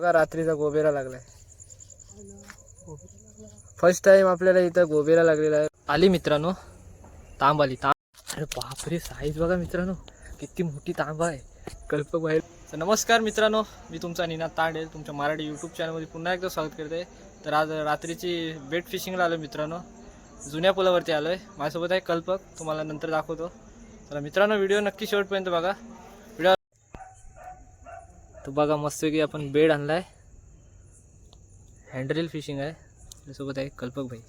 बघा रात्रीचा गोबेरा लागलाय. फर्स्ट टाइम आपल्याला इथं गोबेरा लागलेला आहे. आली मित्रांनो तांब आली तांब. अरे बापरे साईज बघा मित्रांनो किती मोठी तांबा आहे. कल्प बाहेर. तर नमस्कार मित्रांनो मी तुमचा निनाद तांडेल. तुमच्या मराठी यूट्यूब चॅनलमध्ये पुन्हा एकदा स्वागत करते. तर आज रात्रीची बेट फिशिंगला आलो मित्रांनो. जुन्या पुलावरती आलो आहे माझ्यासोबत आहे कल्पक. तुम्हाला नंतर दाखवतो. तर मित्रांनो व्हिडिओ नक्की शेवटपर्यंत बघा. तर बघा मस्तपैकी आपण बेड आणला आहे हँडरेल फिशिंग आहे. त्यासोबत आहे कल्पक भाई.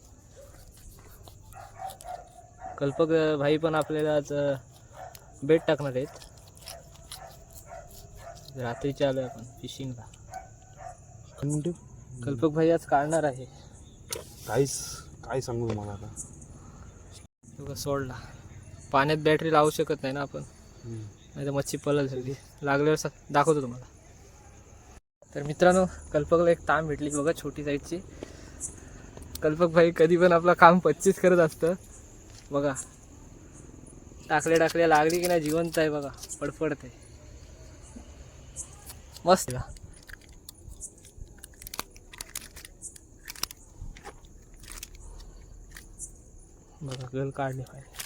कल्पक भाई पण आपल्याला आज बेड टाकणार आहेत. रात्रीचे आलो आपण फिशिंगला कल्पक भाई आज काढणार आहे. काहीच काय सांगू तुम्हाला आता. सोडला. पाण्यात बॅटरी लावू शकत नाही ना आपण. नाही तर मच्छी पलल सगळी लागल्यावर दाखवतो तुम्हाला. तर मित्रांनो कल्पकला एक ताम भेटली बघा छोटी साईजची. कल्पक भाई कधी पण आपलं काम पच्चीस करत असतं. बघा टाकल्या टाकल्या लागली की नाही जिवंत आहे बघा फडफडते मस्त आहे. का? बघा गल काढली पाहिजे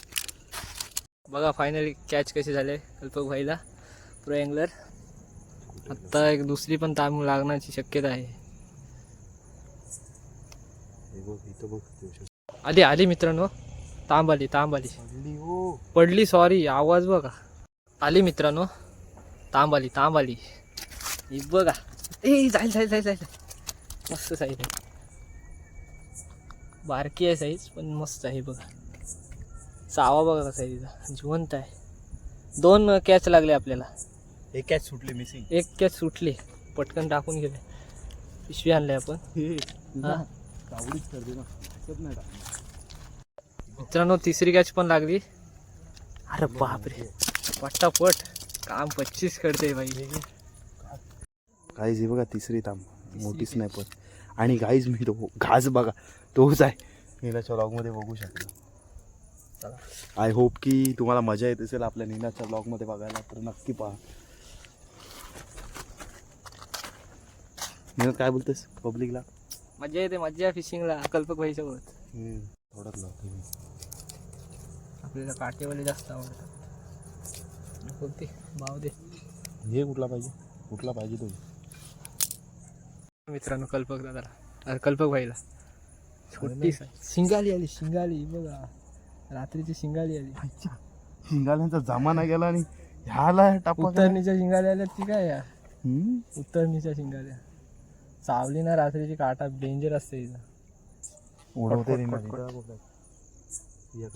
बघा फायनली कॅच कसे झाले कल्पक भाईला प्रो अँगलर आत्ता एक दुसरी पण ताम लागण्याची शक्यता आहे. हे तुझ्या. आली आली मित्रांनो. तांब आली तांब आली. पडली हो. पडली सॉरी आवाज बघा. आली मित्रांनो. तांब आली तांब आली. ही बघा. ए जाईल जाईल जाईल जाईल. मस्त साईज आहे. बारकी आहे साईज पण मस्त आहे बघा. चावा बघा कसा आहे तिचा. जिवंत आहे. दोन कॅच लागले आपल्याला. एक कॅच सुटली मिसिंग एक कॅच सुटली. पटकन टाकून गेले पिशवी आणले आपण. हा. कावडीच करते ना. हसत नाही टाकणार. मित्रांनो तिसरी कॅच पण लागली. अरे बापरे. पट्टापट काम पच्चीस करते बाई गाईज हे बघा तिसरी ताम मोठीच नाही पण आणि गाईज मी तो घास बघा. तोच आहे. नीनाच्या ब्लॉगमध्ये बघू शकतो. चला. आय होप की तुम्हाला मजा येत असेल आपल्या नीनाच्या ब्लॉगमध्ये बघायला. तर नक्की पहा. नीनात काय बोलतेस? पब्लिकला मजा येते मजा फिशिंगला कल्पक भाई सोबत थोडंच मी आपल्याला काटेवाले जास्त आवडतात. कोणते भाव दे. हे कुठला पाहिजे? कुठला पाहिजे तो? मित्रांनो कल्पक अरे कल्पक भाईला. छोटी शिंगाली आली शिंगाली बघा. रात्रीची शिंगाली आली. शिंगाल्यांचा जमाना गेला आणि ह्याला टापा उत्तरणीच्या शिंगाल्या आल्या ती काय या? उत्तरणीच्या शिंगाल्या चावली ना रात्रीची काटा डेंजर असते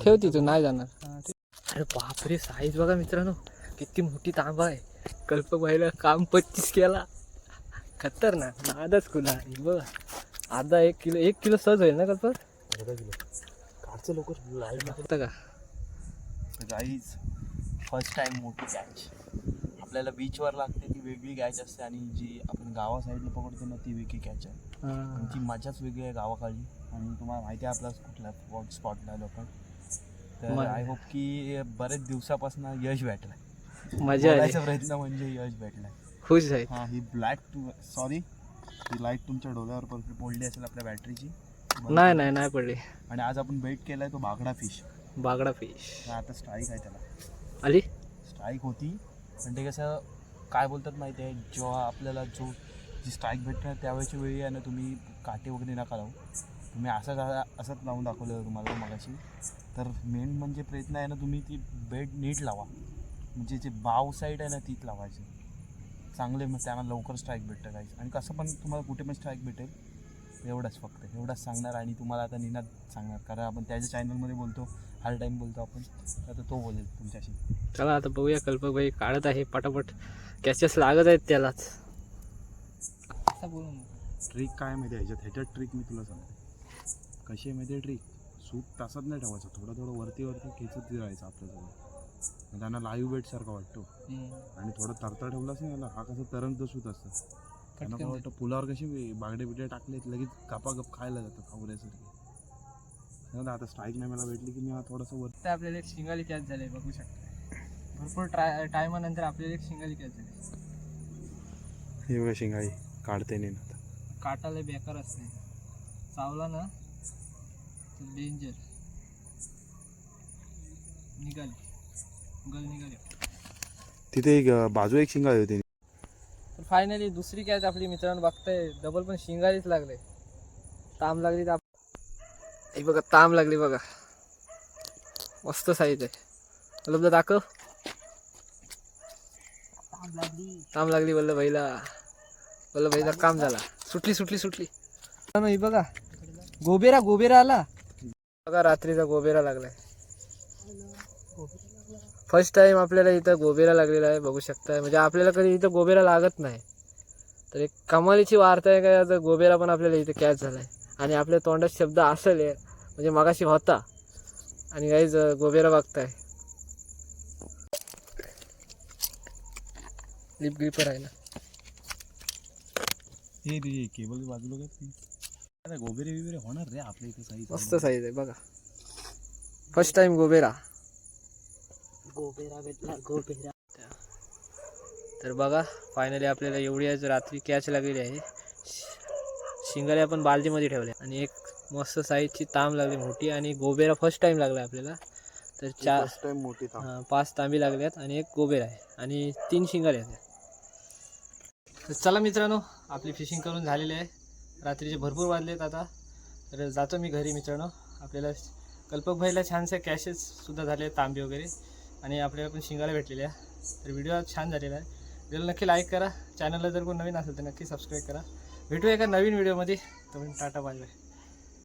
ठेव तिथं नाही जाणार. अरे बापरे साईज बघा मित्रांनो. किती मोठी तांबा आहे. कल्पक भाईला काम पच्चीस केला. खतरनाक नादच खुला ही बघा. अर्धा एक किलो एक किलो सहज होईल ना कल्पक अर्धा किलो. काढचं लवकर का? गाईज फर्स्ट टाइम मोठी कॅच आपल्याला बीचवर लागते ती वेगळी कॅच असते आणि जी आपण गावा साईडला पकडतो ना ती वेगळी कॅच आहे. ती मजाच वेगळी आहे गावाकडली. आणि तुम्हाला माहिती आहे आपला कुठला स्पॉट स्पॉटला लोक. तर. आय होप की बरेच दिवसापासून यश भेटलाय. मजा बोलायचा प्रयत्न म्हणजे यश भेटलाय. खुश आहे हा ही ब्लॅक सॉरी ही लाइट तुमच्या डोळ्यावर परत पडली असेल आपल्या बॅटरीची नाही नाही नाही पडली. आणि आज आपण बेट केलाय तो बागडा फिश बागडा फिश आता स्ट्राईक आहे त्याला. आली? स्ट्राईक होती. पण ते कसं काय बोलतात माहिती आहे जेव्हा आपल्याला जो जी स्ट्राईक भेटणार त्यावेळेची वेळी आहे ना तुम्ही काटे वगैरे नका लावू. तुम्ही असंच असंच लावून दाखवलं तुम्हाला मगाशी. तर मेन म्हणजे प्रयत्न आहे ना तुम्ही ती बेड नीट लावा. म्हणजे जे बाव साईड आहे ना तीच लावायची. चांगले मग त्यांना लवकर स्ट्राईक भेटतं काही आणि कसं पण तुम्हाला कुठे पण स्ट्राईक भेटेल एवढंच फक्त एवढंच सांगणार आणि तुम्हाला आता निनाद सांगणार. कारण आपण त्याच्या चॅनलमध्ये बोलतो हर टाईम बोलतो आपण. आता तो बोलेल तुमच्याशी. चला आता बघूया कल्पक भाई काढत आहे पटापट. कॅचेस लागत आहेत त्यालाच. ट्रिक काय माहिती आहे? ह्याच्यात ह्याच्यात ट्रिक मी तुला सांगते. कशी आहे माहिती आहे ट्रिक सूप तासात नाही ठेवायचं. थोडं थोडं वरती वरती खेचत राहायचं आपल्याजवळ. मग त्यांना लाईव्ह वेट सारखा वाटतो. आणि थोडं तरता ठेवलाच नाही याला हा कसं तरंगचं सूत असतं. त्यांना काय वाटतं पुलावर कशी बागडे बिगडे टाकले लगेच गपा गप खायला जातात खावऱ्यासारखे ना आता स्ट्राईक नाही मला भेटली की मी हा थोडासा वर आपल्याला एक शिंगाली कॅच झाली बघू शकता. भरपूर ट्राय टायमानंतर आपल्याला एक शिंगाली कॅच झाली हे बघा शिंगाई काढते नाही ना आता. काटाला बेकार असते. चावला ना डेंजर निघाले. गल निघाले. तिथे एक बाजू एक शिंगा होते. फायनली दुसरी काय आपली मित्रांनो बघताय. डबल पण शिंगारीच लागले. ताम लागली तर हे बघा ताम लागली बघा. मस्त साईज आहे. वल्लभ दाखव. ताम लागली. वल्लभ भाईला. वल्लभ भाईचा काम झाला. सुटली सुटली सुटली. हे बघा. गोबेरा गोबेरा आला. बघा रात्रीचा गोबेरा लागलाय. फर्स्ट टाइम आपल्याला इथं गोबेरा लागलेला आहे बघू शकता म्हणजे आपल्याला कधी इथं गोबेरा लागत नाही. तर एक कमालीची वार्ता आहे काय आता गोबेरा पण आपल्याला इथे कॅच झालाय. आणि आपल्या तोंडात शब्द असेल हे, म्हणजे मगाशी होता. आणि काहीच गोबेरा बघताय. लिप ग्रिपर आहे ना. हे ते केबल बाजूला ते? गोबेरे बिबेरे होणार रे आपल्या इथे साईज मस्त साईज आहे बघा. फर्स्ट टाइम गोबेरा गोबेरा भेटला गोबेरा. तर बघा फायनली आपल्याला एवढी आज रात्री कॅच लागलेली आहे. शिंगाले आपण बालदीमध्ये ठेवले. आणि एक मस्त साईजची तांब लागली मोठी. आणि गोबेरा फर्स्ट टाइम लागला आपल्याला. तर चार फर्स्ट टाइम मोठी पाच तांबी लागल्यात आणि एक गोबेर आहे. आणि तीन शिंगाले आहेत. तर चला मित्रांनो आपली फिशिंग करून झालेली आहे. रात्रीचे भरपूर वाजलेत आता. तर जातो मी घरी मित्रांनो. आपल्याला कल्पक भाईला छानसे कॅशेस सुद्धा झाले तांबे वगैरे. आणि आपल्याला पण शिंगाला भेटलेल्या तर व्हिडिओ छान झालेला आहे. व्हिडिओला नक्की लाईक करा. चॅनलला जर कोण नवीन असेल तर नक्की सबस्क्राईब करा. भेटूया एका नवीन व्हिडिओमध्ये तुम्ही टाटा बाय बाय.